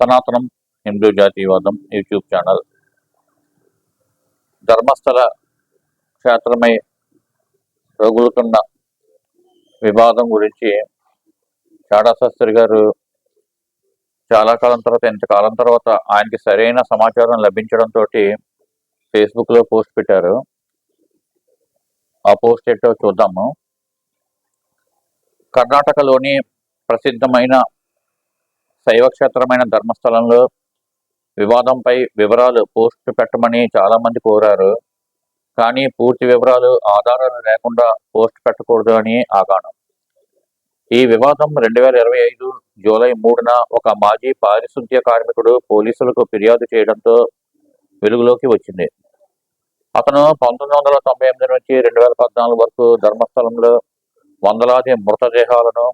సనాతనం హిందూ జాతీయవాదం YouTube channel. Dharmasthala క్షేత్రమై రగులుతున్న వివాదం గురించి చాడా శాస్త్రి గారు చాలా కాలం తర్వాత ఇంతకాలం తర్వాత ఆయనకి సరైన సమాచారం లభించడంతో ఫేస్బుక్లో పోస్ట్ పెట్టారు. ఆ పోస్ట్ ఏంటో చూద్దాము. కర్ణాటకలోని ప్రసిద్ధమైన శైవ క్షేత్రమైన ధర్మస్థలంలో వివాదంపై వివరాలు పోస్ట్ పెట్టమని చాలామంది కోరారు. కానీ పూర్తి వివరాలు ఆధారాలు లేకుండా పోస్ట్ పెట్టకూడదు అని ఆగాను. ఈ వివాదం రెండు వేల ఇరవై ఐదు జూలై మూడున ఒక మాజీ పారిశుద్ధ్య కార్మికుడు పోలీసులకు ఫిర్యాదు చేయడంతో వెలుగులోకి వచ్చింది. అతను పంతొమ్మిది వందల తొంభై ఎనిమిది నుంచి రెండు వేల పద్నాలుగు వరకు ధర్మస్థలంలో వందలాది మృతదేహాలను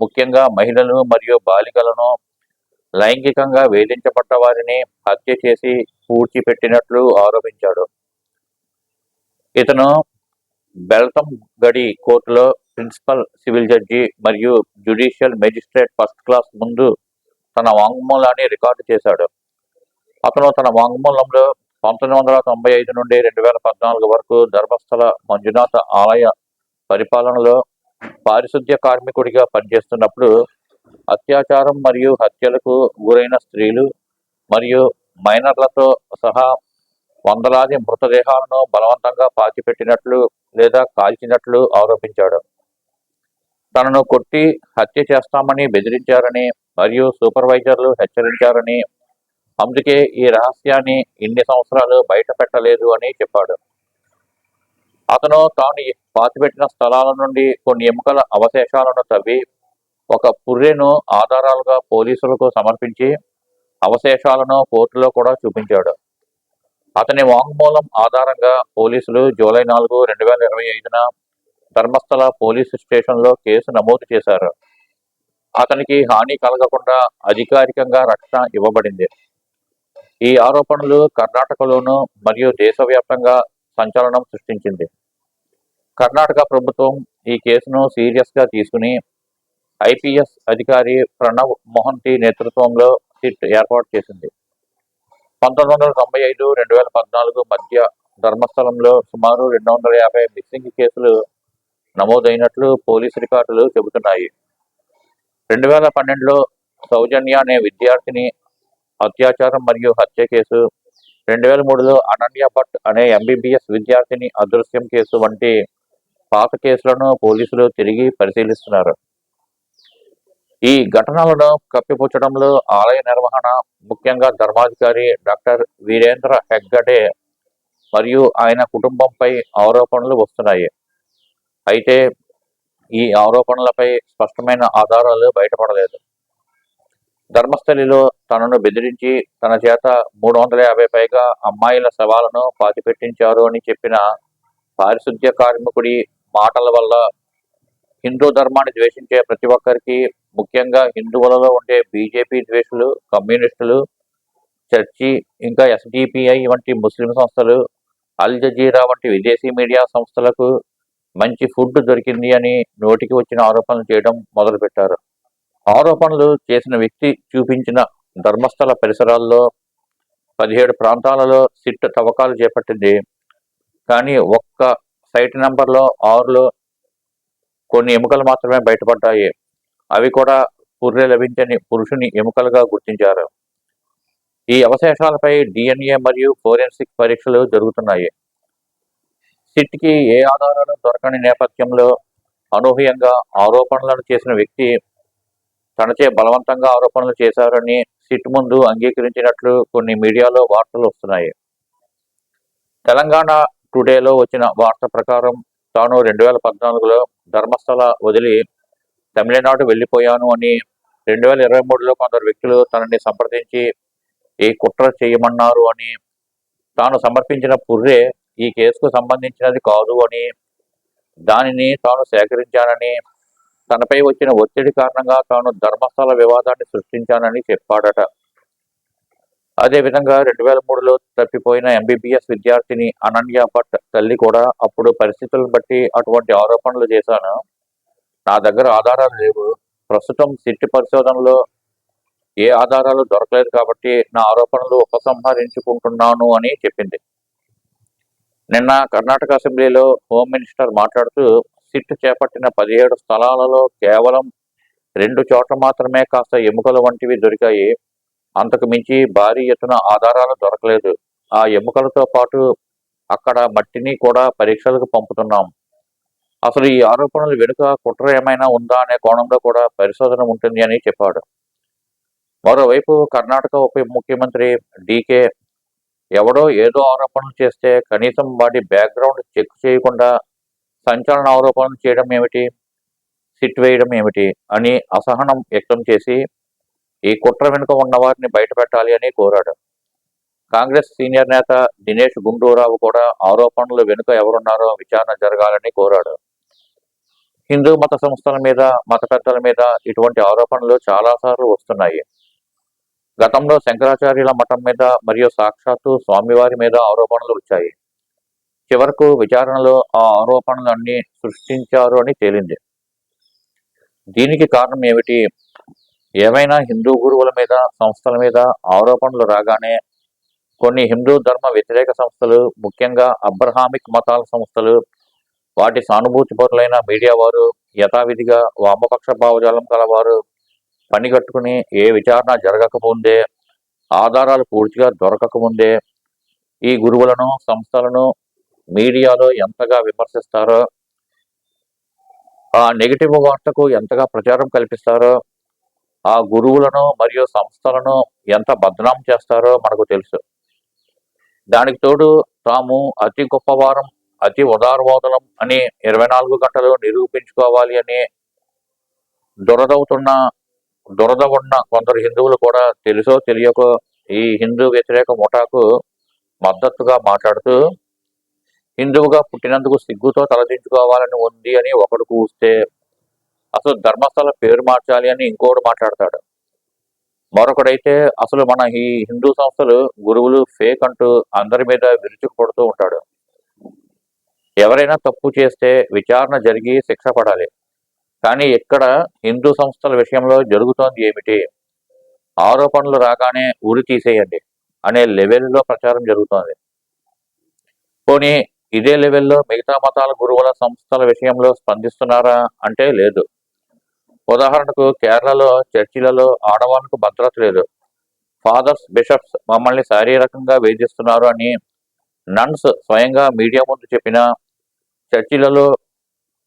ముఖ్యంగా మహిళలు మరియు బాలికలను లైంగికంగా వేధించబడ్డ వారిని హత్య చేసి పూడ్చిపెట్టినట్లు ఆరోపించాడు. ఇతను బెల్తం గడి కోర్టులో ప్రిన్సిపల్ సివిల్ జడ్జి మరియు జ్యుడిషియల్ మెజిస్ట్రేట్ ఫస్ట్ క్లాస్ ముందు తన వాంగ్మూలాన్ని రికార్డు చేశాడు. అతను తన వాంగ్మూలంలో పంతొమ్మిది వందల తొంభై ఐదు నుండి రెండు వేల పద్నాలుగు వరకు ధర్మస్థల మంజునాథ ఆలయ పరిపాలనలో పారిశుద్ధ్య కార్మికుడిగా పనిచేస్తున్నప్పుడు అత్యాచారం మరియు హత్యలకు గురైన స్త్రీలు మరియు మైనర్లతో సహా వందలాది మృతదేహాలను బలవంతంగా పాతిపెట్టినట్లు లేదా కాల్చినట్లు ఆరోపించాడు. తనను కొట్టి హత్య చేస్తామని బెదిరించారని మరియు సూపర్వైజర్లు హెచ్చరించారని అందుకే ఈ రహస్యాన్ని ఇన్ని సంవత్సరాలు బయట పెట్టలేదు అని చెప్పాడు. అతను తాను పాతిపెట్టిన స్థలాల నుండి కొన్ని ఎముకల అవశేషాలను తవ్వి ఒక పుర్రెను ఆధారాలుగా పోలీసులకు సమర్పించి అవశేషాలను కోర్టులో కూడా చూపించాడు. అతని వాంగ్మూలం ఆధారంగా పోలీసులు జూలై నాలుగు రెండు వేల ఇరవై ఐదున ధర్మస్థల పోలీసు స్టేషన్లో కేసు నమోదు చేశారు. అతనికి హాని కలగకుండా అధికారికంగా రక్షణ ఇవ్వబడింది. ఈ ఆరోపణలు కర్ణాటకలోను మరియు దేశవ్యాప్తంగా సంచలనం సృష్టించింది. కర్ణాటక ప్రభుత్వం ఈ కేసును సీరియస్గా తీసుకుని ఐపీఎస్ అధికారి ప్రణవ్ మోహంతి నేతృత్వంలో సిట్ ఏర్పాటు చేసింది. పంతొమ్మిది వందల తొంభై ఐదు రెండు వేల పద్నాలుగు మధ్య ధర్మస్థలంలో సుమారు రెండు వందల యాభై మిస్సింగ్ కేసులు నమోదైనట్లు పోలీసు రికార్డులు చెబుతున్నాయి. రెండు వేల పన్నెండులో సౌజన్య అనే విద్యార్థిని అత్యాచారం మరియు హత్య కేసు రెండు వేల మూడులో అనన్య భట్ అనే ఎంబీబీఎస్ విద్యార్థిని అదృశ్యం కేసు వంటి పాత కేసులను పోలీసులు తిరిగి పరిశీలిస్తున్నారు. ఈ ఘటనలను కప్పిపుచ్చడంలో ఆలయ నిర్వహణ ముఖ్యంగా ధర్మాధికారి డాక్టర్ వీరేంద్ర హెగ్గడే మరియు ఆయన కుటుంబంపై ఆరోపణలు వస్తున్నాయి. అయితే ఈ ఆరోపణలపై స్పష్టమైన ఆధారాలు బయటపడలేదు. ధర్మస్థలిలో తనను బెదిరించి తన చేత మూడు వందల యాభై పైగా అమ్మాయిల శవాలను పాతిపెట్టించారు అని చెప్పిన పారిశుద్ధ్య కార్మికుడి మాటల వల్ల హిందూ ధర్మాన్ని ద్వేషించే ప్రతి ఒక్కరికి ముఖ్యంగా హిందువులలో ఉండే బీజేపీ ద్వేషులు కమ్యూనిస్టులు చర్చి ఇంకా ఎస్డిపిఐ వంటి ముస్లిం సంస్థలు అల్ జజీరా వంటి విదేశీ మీడియా సంస్థలకు మంచి ఫుడ్ దొరికింది అని నోటికి వచ్చిన ఆరోపణలు చేయడం మొదలుపెట్టారు. ఆరోపణలు చేసిన వ్యక్తి చూపించిన ధర్మస్థల పరిసరాల్లో పదిహేడు ప్రాంతాలలో సిట్ తవ్వకాలు చేపట్టింది. కానీ ఒక్క సైట్ నెంబర్లో ఆరులో కొన్ని ఎముకలు మాత్రమే బయటపడ్డాయి. అవి కూడా పుర్రె లభించని పురుషుని ఎముకలుగా గుర్తించారు. ఈ అవశేషాలపై డిఎన్ఏ మరియు ఫోరెన్సిక్ పరీక్షలు జరుగుతున్నాయి. సిట్కి ఏ ఆధారాలు దొరకని నేపథ్యంలో అనూహ్యంగా ఆరోపణలను చేసిన వ్యక్తి తనచే బలవంతంగా ఆరోపణలు చేశారని సిట్ ముందు అంగీకరించినట్లు కొన్ని మీడియాలో వార్తలు వస్తున్నాయి. తెలంగాణ టుడేలో వచ్చిన వార్త ప్రకారం తాను రెండు వేల పద్నాలుగులో ధర్మస్థల వదిలి తమిళనాడు వెళ్ళిపోయాను అని రెండు వేల ఇరవై మూడులో కొందరు వ్యక్తులు తనని సంప్రదించి ఈ కుట్ర చేయమన్నారు అని తాను సమర్పించిన పుర్రే ఈ కేసుకు సంబంధించినది కాదు అని దానిని తాను సేకరించానని తనపై వచ్చిన ఒత్తిడి కారణంగా తాను ధర్మస్థల వివాదాన్ని సృష్టించానని చెప్పాడట. అదేవిధంగా రెండు వేల మూడులో తప్పిపోయిన ఎంబీబీఎస్ విద్యార్థిని అనన్య భట్ తల్లి కూడా అప్పుడు పరిస్థితులను బట్టి అటువంటి ఆరోపణలు చేశాను. నా దగ్గర ఆధారాలు లేవు. ప్రస్తుతం సిట్ పరిశోధనలో ఏ ఆధారాలు దొరకలేదు కాబట్టి నా ఆరోపణలు ఉపసంహరించుకుంటున్నాను అని చెప్పింది. నిన్న కర్ణాటక అసెంబ్లీలో హోమ్ మినిస్టర్ మాట్లాడుతూ సిట్ చేపట్టిన పదిహేడు స్థలాలలో కేవలం రెండు చోట్ల మాత్రమే కాస్త ఎముకలు వంటివి దొరికాయి. అంతకు మించి భారీ ఎత్తున ఆధారాలు దొరకలేదు. ఆ ఎముకలతో పాటు అక్కడ మట్టిని కూడా పరీక్షలకు పంపుతున్నాం. అసలు ఈ ఆరోపణలు వెనుక కుట్ర ఏమైనా ఉందా అనే కోణంలో కూడా పరిశోధన ఉంటుంది అని చెప్పాడు. మరోవైపు కర్ణాటక ఉప ముఖ్యమంత్రి డీకే ఎవడో ఏదో ఆరోపణలు చేస్తే కనీసం వాటి బ్యాక్గ్రౌండ్ చెక్ చేయకుండా సంచలన ఆరోపణలు చేయడం ఏమిటి? సిట్ వేయడం ఏమిటి? అని అసహనం వ్యక్తం చేసి ఈ కుట్ర వెనుక ఉన్న వారిని బయటపెట్టాలి అని కోరాడు. కాంగ్రెస్ సీనియర్ నేత దినేష్ గుండూరావు కూడా ఆరోపణలు వెనుక ఎవరున్నారో విచారణ జరగాలని కోరాడు. హిందూ మత సంస్థల మీద మత పెద్దల మీద ఇటువంటి ఆరోపణలు చాలాసార్లు వస్తున్నాయి. గతంలో శంకరాచార్యుల మఠం మీద మరియు సాక్షాత్తు స్వామివారి మీద ఆరోపణలు వచ్చాయి. చివరకు విచారణలో ఆ ఆరోపణలు సృష్టించారు అని తేలింది. దీనికి కారణం ఏమిటి? ఏవైనా హిందూ గురువుల మీద సంస్థల మీద ఆరోపణలు రాగానే కొన్ని హిందూ ధర్మ వ్యతిరేక సంస్థలు ముఖ్యంగా అబ్రహామిక్ మతాల సంస్థలు వాటి సానుభూతి పరులైన మీడియా వారు యథావిధిగా వామపక్ష భావజాలం కలవారు పనిగట్టుకుని ఏ విచారణ జరగకముందే ఆధారాలు పూర్తిగా దొరకకముందే ఈ గురువులను సంస్థలను మీడియాలో ఎంతగా విమర్శిస్తారో ఆ నెగిటివ్ వార్తకు ఎంతగా ప్రచారం కల్పిస్తారో ఆ గురువులను మరియు సంస్థలను ఎంత బదనాం చేస్తారో మనకు తెలుసు. దానికి తోడు తాము అతి గొప్పవారం అతి ఉదారవాదులం అని ఇరవై నాలుగు గంటలు నిరూపించుకోవాలి అని దురదవుతున్న దురద ఉన్న కొందరు హిందువులు కూడా తెలుసో తెలియకో ఈ హిందూ వ్యతిరేక ముఠాకు మద్దతుగా మాట్లాడుతూ హిందువుగా పుట్టినందుకు సిగ్గుతో తలదించుకోవాలని ఉంది అని ఒకడు కూస్తే అసలు ధర్మస్థల పేరు మార్చాలి అని ఇంకోటి మాట్లాడతాడు. మరొకడైతే అసలు మన ఈ హిందూ సంస్థలు గురువులు ఫేక్ అంటూ అందరి మీద విరుచుకుపడుతూ ఉంటాడు. ఎవరైనా తప్పు చేస్తే విచారణ జరిగి శిక్ష పడాలి. కానీ ఇక్కడ హిందూ సంస్థల విషయంలో జరుగుతోంది ఏమిటి? ఆరోపణలు రాగానే ఉరి తీసేయండి అనే లెవెల్లో ప్రచారం జరుగుతోంది. పోనీ ఇదే లెవెల్లో మిగతా మతాల గురువుల సంస్థల విషయంలో స్పందిస్తున్నారా అంటే లేదు. ఉదాహరణకు కేరళలో చర్చిలలో ఆడవాళ్ళకు భద్రత లేదు. ఫాదర్స్ బిషప్స్ మమ్మల్ని శారీరకంగా వేధిస్తున్నారు అని నన్స్ స్వయంగా మీడియా ముందు చెప్పిన చర్చిలలో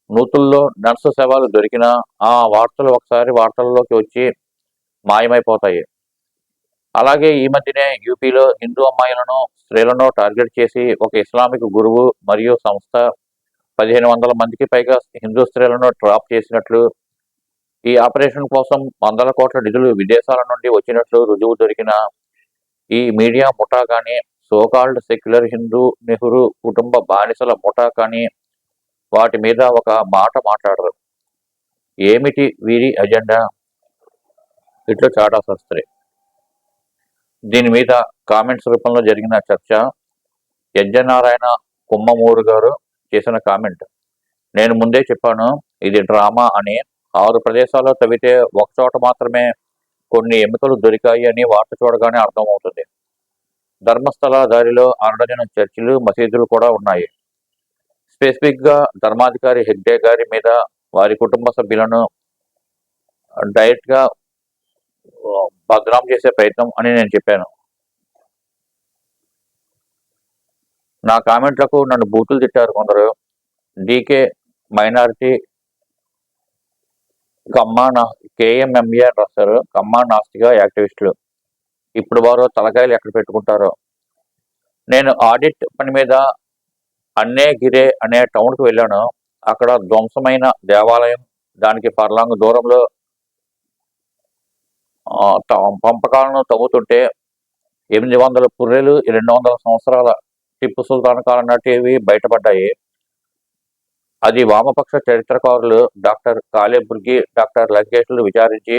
నూతుల్లో నర్సు శవాలు దొరికినా ఆ వార్తలు ఒకసారి వార్తల్లోకి వచ్చి మాయమైపోతాయి. అలాగే ఈ మధ్యనే యూపీలో హిందూ అమ్మాయిలను స్త్రీలను టార్గెట్ చేసి ఒక ఇస్లామిక్ గురువు మరియు సంస్థ పదిహేను వందల మందికి పైగా హిందూ స్త్రీలను ట్రాప్ చేసినట్లు ఈ ఆపరేషన్ కోసం వందల కోట్ల నిధులు విదేశాల నుండి వచ్చినట్లు రుజువు దొరికిన ఈ మీడియా ముఠా కానీ సోకాల్డ్ సెక్యులర్ హిందూ నెహ్రూ కుటుంబ బానిసల ముఠా కానీ వాటి మీద ఒక మాట మాట్లాడరు. ఏమిటి వీరి అజెండా ఇట్లా చాటా శాస్త్రి. దీని మీద కామెంట్స్ రూపంలో జరిగిన చర్చ యజ్ఞనారాయణ కుమ్మమూరు గారు చేసిన కామెంట్. నేను ముందే చెప్పాను ఇది డ్రామా అని ఆరు ప్రదేశాల్లో తవ్వితే ఒక చోట మాత్రమే కొన్ని ఎముకలు దొరికాయి అని వార్త చూడగానే అర్థమవుతుంది. ధర్మస్థల దారిలో అరడజన చర్చిలు మసీదులు కూడా ఉన్నాయి. స్పెసిఫిక్గా ధర్మాధికారి హెగ్డే గారి మీద వారి కుటుంబ సభ్యులను డైరెక్ట్గా బద్నాం చేసే ప్రయత్నం అని నేను చెప్పాను. నా కామెంట్లకు నన్ను బూతులు తిట్టారు కొందరు. డీకే మైనారిటీ కమ్మా నా కేఎంఎంఏ రాస్తారు కమ్మా నాస్తిగా యాక్టివిస్టులు. ఇప్పుడు వారు తలకాయలు ఎక్కడ పెట్టుకుంటారో. నేను ఆడిట్ పని మీద అన్నేగిరే అనే టౌన్కి వెళ్ళాను. అక్కడ ధ్వంసమైన దేవాలయం దానికి పర్లాంగ్ దూరంలో పంపకాలను తవ్వుతుంటే ఎనిమిది వందల పుర్రెలు రెండు వందల సంవత్సరాల టిప్పు సుల్తాన్ కాలం నాటివి బయటపడ్డాయి. అది వామపక్ష చరిత్రకారులు డాక్టర్ కాలేబుర్గి డాక్టర్ లంకేష్లు విచారించి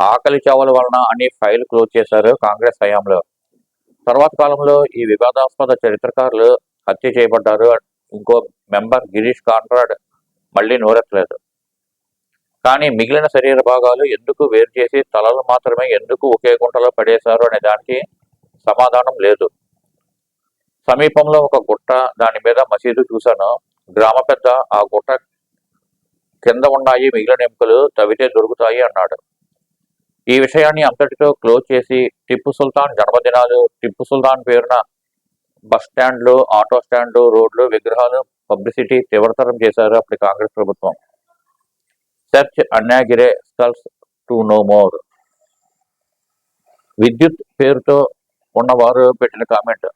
ఆకలి చావుల వలన అని ఫైల్ క్లోజ్ చేశారు కాంగ్రెస్ హయాంలో. తర్వాత కాలంలో ఈ వివాదాస్పద చరిత్రకారులు హత్య చేయబడ్డారు. ఇంకో మెంబర్ గిరీష్ కాన్రాడ్ మళ్ళీ నోరెత్తలేదు. కానీ మిగిలిన శరీర భాగాలు ఎందుకు వేరు చేసి తలలు మాత్రమే ఎందుకు ఒకే గుంటలో పడేశారు అనే దానికి సమాధానం లేదు. సమీపంలో ఒక గుట్ట దాని మీద మసీదు చూశాను. గ్రామ పెద్ద ఆ గుట్ట కింద ఉన్నాయి మిగిలిన ఎముకలు తవ్వితే దొరుకుతాయి అన్నాడు. ఈ విషయాన్ని అంతటితో క్లోజ్ చేసి టిప్పు సుల్తాన్ జన్మదినాలు టిప్పు సుల్తాన్ పేరున బస్ స్టాండ్లు ఆటో స్టాండ్లు రోడ్లు విగ్రహాలు పబ్లిసిటీ తీవ్రతరం చేశారు అప్పటి కాంగ్రెస్ ప్రభుత్వం. సెర్చ్ అన్యాగిరే స్కల్స్ టు నో మోర్. విద్యుత్ పేరుతో ఉన్నవారు పెట్టిన కామెంట్.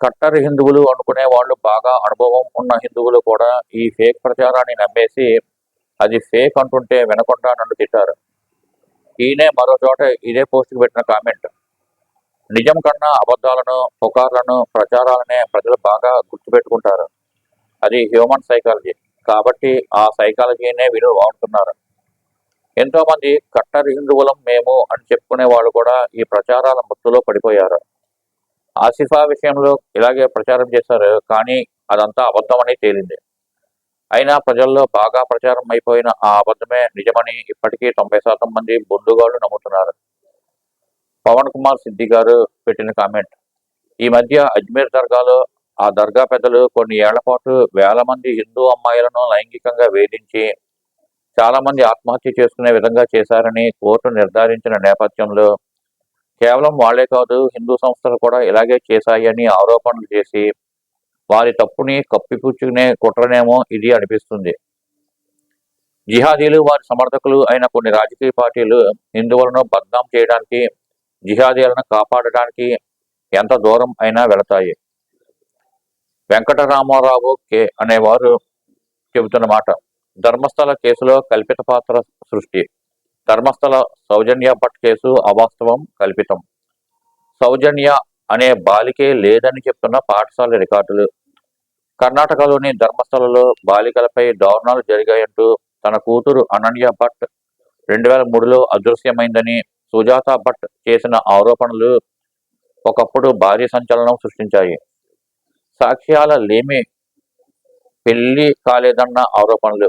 కట్టర్ హిందువులు అనుకునే వాళ్ళు బాగా అనుభవం ఉన్న హిందువులు కూడా ఈ ఫేక్ ప్రచారాన్ని నమ్మేసి అది ఫేక్ అంటుంటే వినకుండా నన్ను తిట్టారు. ఈయనే మరో చోట ఇదే పోస్ట్కి పెట్టిన కామెంట్. నిజం కన్నా అబద్ధాలను పుకార్లను ప్రచారాలనే ప్రజలు బాగా గుర్తుపెట్టుకుంటారు. అది హ్యూమన్ సైకాలజీ. కాబట్టి ఆ సైకాలజీనే వీరు వాడుతున్నారు. ఎంతోమంది కట్టర్ హిందువులం మేము అని చెప్పుకునే వాళ్ళు కూడా ఈ ప్రచారాల ముత్తులో పడిపోయారు. ఆసిఫా విషయంలో ఇలాగే ప్రచారం చేశారు కానీ అదంతా అబద్ధమని తేలింది. అయినా ప్రజల్లో బాగా ప్రచారం అయిపోయిన ఆ అబద్ధమే నిజమని ఇప్పటికీ తొంభై శాతం మంది బొందుగాళ్ళు నమ్ముతున్నారు. పవన్ కుమార్ సిద్ధి గారు పెట్టిన కామెంట్. ఈ మధ్య అజ్మీర్ దర్గాలో ఆ దర్గా పెద్దలు కొన్ని ఏళ్ళ పాటు వేల మంది హిందూ అమ్మాయిలను లైంగికంగా వేధించి చాలా మంది ఆత్మహత్య చేసుకునే విధంగా చేశారని కోర్టు నిర్ధారించిన నేపథ్యంలో కేవలం వాళ్ళే కాదు హిందూ సంస్థలు కూడా ఇలాగే చేశాయని ఆరోపణలు చేసి వారి తప్పుని కప్పిపుచ్చుకునే కుట్రనేమో ఇది అనిపిస్తుంది. జిహాదీలు వారి సమర్థకులు అయిన కొన్ని రాజకీయ పార్టీలు హిందువులను బద్నాం చేయడానికి జిహాదీలను కాపాడడానికి ఎంత దూరం అయినా వెళతాయి. వెంకటరామారావు కే అనేవారు చెబుతున్న మాట ధర్మస్థల కేసులో కల్పిత పాత్ర సృష్టి. ధర్మస్థల సౌజన్య భట్ కేసు అవాస్తవం కల్పితం. సౌజన్య అనే బాలికే లేదని చెప్తున్న పాఠశాల రికార్డులు. కర్ణాటకలోని ధర్మస్థలలో బాలికలపై దారుణాలు జరిగాయంటూ తన కూతురు అనన్య భట్ రెండు వేల మూడులో అదృశ్యమైందని సుజాత భట్ చేసిన ఆరోపణలు ఒకప్పుడు భారీ సంచలనం సృష్టించాయి. సాక్ష్యాల లేమి పెళ్ళి కాలేదన్న ఆరోపణలు.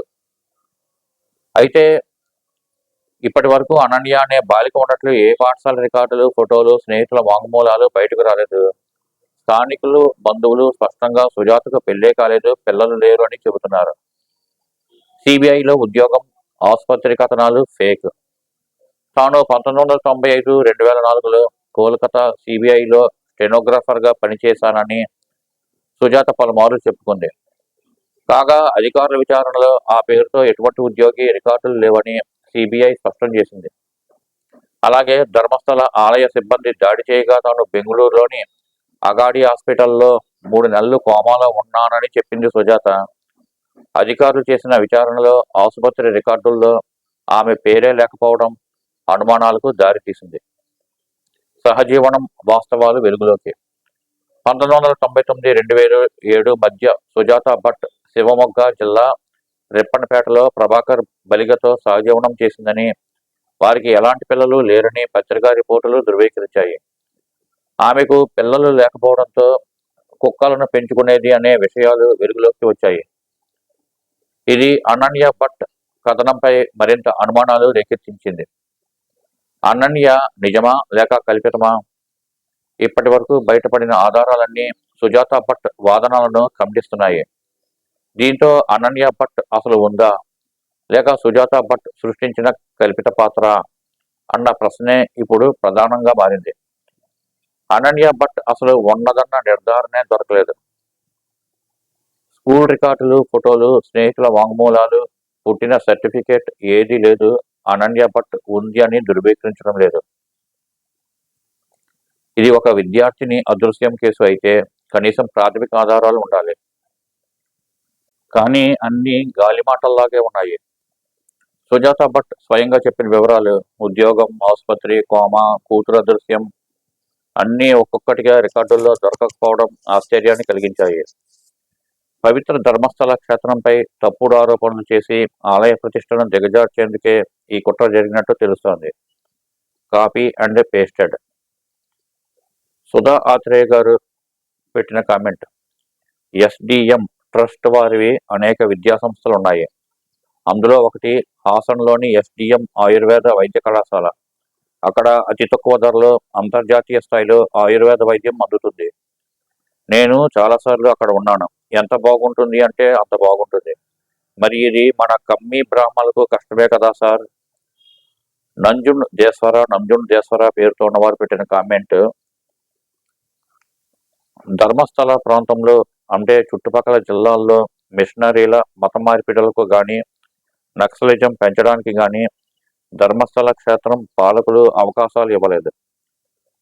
అయితే ఇప్పటి వరకు అనన్య అనే బాలిక ఉన్నట్లు ఏ పాఠశాల రికార్డులు ఫోటోలు స్నేహితుల వాంగ్మూలాలు బయటకు రాలేదు. స్థానికులు బంధువులు స్పష్టంగా సుజాతకు పెళ్ళే కాలేదు పిల్లలు లేరు అని చెబుతున్నారు. సిబిఐలో ఉద్యోగం ఆసుపత్రి కథనాలు ఫేక్. తాను పంతొమ్మిది వందల తొంభై ఐదు రెండు వేల నాలుగులో కోల్కతా సిబిఐలో స్టెనోగ్రాఫర్గా పనిచేశానని సుజాత పలుమార్లు చెప్పుకుంది. కాగా అధికారుల విచారణలో ఆ పేరుతో ఎటువంటి ఉద్యోగి రికార్డులు లేవని సిబిఐ స్పష్టం చేసింది. అలాగే ధర్మస్థల ఆలయ సిబ్బంది దాడి చేయగా తాను బెంగళూరులోని అగాడి హాస్పిటల్లో మూడు నెలలు కోమాలో ఉన్నానని చెప్పింది సుజాత. అధికారులు చేసిన విచారణలో ఆసుపత్రి రికార్డుల్లో ఆమె పేరే లేకపోవడం అనుమానాలకు దారితీసింది. సహజీవనం వాస్తవాలు వెలుగులోకి. పంతొమ్మిది వందల తొంభై తొమ్మిది రెండు వేల ఏడు మధ్య సుజాత భట్ శివమొగ్గ జిల్లా రిప్పన్పేటలో ప్రభాకర్ బలిగతో సహజీవనం చేసిందని వారికి ఎలాంటి పిల్లలు లేరని పత్రికా రిపోర్టులు ధృవీకరించాయి. ఆమెకు పిల్లలు లేకపోవడంతో కుక్కలను పెంచుకునేది అనే విషయాలు వెలుగులోకి వచ్చాయి. ఇది అనన్య భట్ కథనంపై మరింత అనుమానాలు రేకెత్తించింది. అనన్య నిజమా లేక కల్పితమా? ఇప్పటి వరకు బయటపడిన ఆధారాలన్నీ సుజాత భట్ వాదనలను ఖండిస్తున్నాయి. దీంతో అనన్య భట్ అసలు ఉందా? లేక సుజాత భట్ సృష్టించిన కల్పిత పాత్ర? అన్న ప్రశ్నే ఇప్పుడు ప్రధానంగా మారింది. అనన్య భట్ అసలు ఉన్నదన్న నిర్ధారణే దొరకలేదు. స్కూల్ రికార్డులు ఫోటోలు స్నేహితుల వాంగ్మూలాలు పుట్టిన సర్టిఫికేట్ ఏదీ లేదు అనన్య భట్ ఉంది అని ధృవీకరించడం లేదు. ఇది ఒక విద్యార్థిని అదృశ్యం కేసు అయితే కనీసం ప్రాథమిక ఆధారాలు ఉండాలి. కానీ అన్ని గాలి మాటల్లాగే ఉన్నాయి. సుజాత భట్ స్వయంగా చెప్పిన వివరాలు ఉద్యోగం ఆసుపత్రి కోమా కూతురు దృశ్యం అన్నీ ఒక్కొక్కటిగా రికార్డుల్లో దొరకకపోవడం ఆశ్చర్యాన్ని కలిగించాయి. పవిత్ర ధర్మస్థల క్షేత్రంపై తప్పుడు ఆరోపణలు చేసి ఆలయ ప్రతిష్టను దిగజార్చేందుకే ఈ కుట్ర జరిగినట్టు తెలుస్తోంది. Copy and pasted. Sudha Atreya garu పెట్టిన కామెంట్. ఎస్డిఎం ట్రస్ట్ వారివి అనేక విద్యా సంస్థలు ఉన్నాయి అందులో ఒకటి హాసన్లోని ఎస్డిఎం ఆయుర్వేద వైద్య కళాశాల. అక్కడ అతి తక్కువ ధరలో అంతర్జాతీయ స్థాయిలో ఆయుర్వేద వైద్యం అందుతుంది. నేను చాలాసార్లు అక్కడ ఉన్నాను. ఎంత బాగుంటుంది అంటే అంత బాగుంటుంది. మరి ఇది మన కమ్మి బ్రాహ్మణులకు కష్టమే కదా సార్? నంజున్ దేశ్వర నంజున్ దేశ్వర పేరుతో ఉన్నవారు పెట్టిన కామెంట్ ధర్మస్థల ప్రాంతంలో అంటే చుట్టుపక్కల జిల్లాల్లో మిషనరీల మత మార్పిడులకు కానీ నక్సలిజం పెంచడానికి కానీ ధర్మస్థల క్షేత్రం పాలకులు అవకాశాలు ఇవ్వలేదు.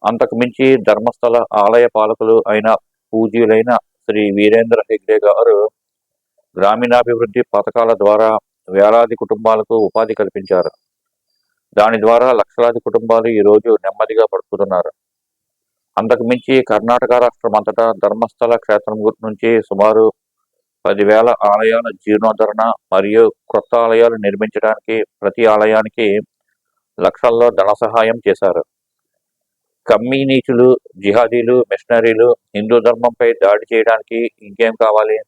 అంతకు మించి ధర్మస్థల ఆలయ పాలకులు అయిన పూజీలైన శ్రీ వీరేంద్ర హెగ్డే గారు గ్రామీణాభివృద్ధి పథకాల ద్వారా వేలాది కుటుంబాలకు ఉపాధి కల్పించారు. దాని ద్వారా లక్షలాది కుటుంబాలు ఈరోజు నెమ్మదిగా పడుతున్నారు అంతకు మించి కర్ణాటక రాష్ట్రం అంతటా ధర్మస్థల క్షేత్రం గు- నుంచి సుమారు పదివేల ఆలయాల జీర్ణోద్ధరణ మరియు కొత్త ఆలయాలు నిర్మించడానికి ప్రతి ఆలయానికి లక్షల్లో ధన సహాయం చేశారు. కమ్మీ నీచులు జిహాదీలు మిషనరీలు హిందూ ధర్మంపై దాడి చేయడానికి ఇంకేం కావాలి?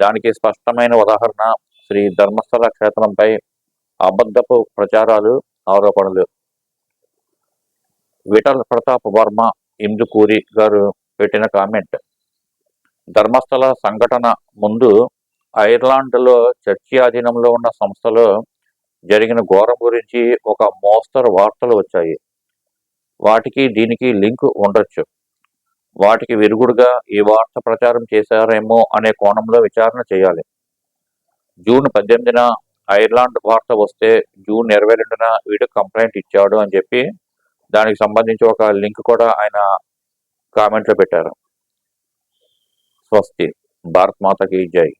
దానికి స్పష్టమైన ఉదాహరణ శ్రీ ధర్మస్థల క్షేత్రంపై అబద్ధపు ప్రచారాలు ఆరోపణలు. విఠల్ ప్రతాప్ వర్మ ఇందుకూరి గారు పెట్టిన కామెంట్. ధర్మస్థల సంఘటన ముందు ఐర్లాండ్లో చర్చి ఆధీనంలో ఉన్న సంస్థలో జరిగిన ఘోరం గురించి ఒక మోస్తరు వార్తలు వచ్చాయి. వాటికి దీనికి లింక్ ఉండొచ్చు. వాటికి విరుగుడుగా ఈ వార్త ప్రచారం చేశారేమో అనే కోణంలో విచారణ చేయాలి. జూన్ పద్దెనిమిదిన ఐర్లాండ్ వార్త వస్తే జూన్ ఇరవై రెండున వీడు కంప్లైంట్ ఇచ్చాడు అని చెప్పి దానికి సంబంధించి ఒక లింక్ కూడా ఆయన కామెంట్లో పెట్టారు. స్వస్తి. భారత్ మాతకి జై.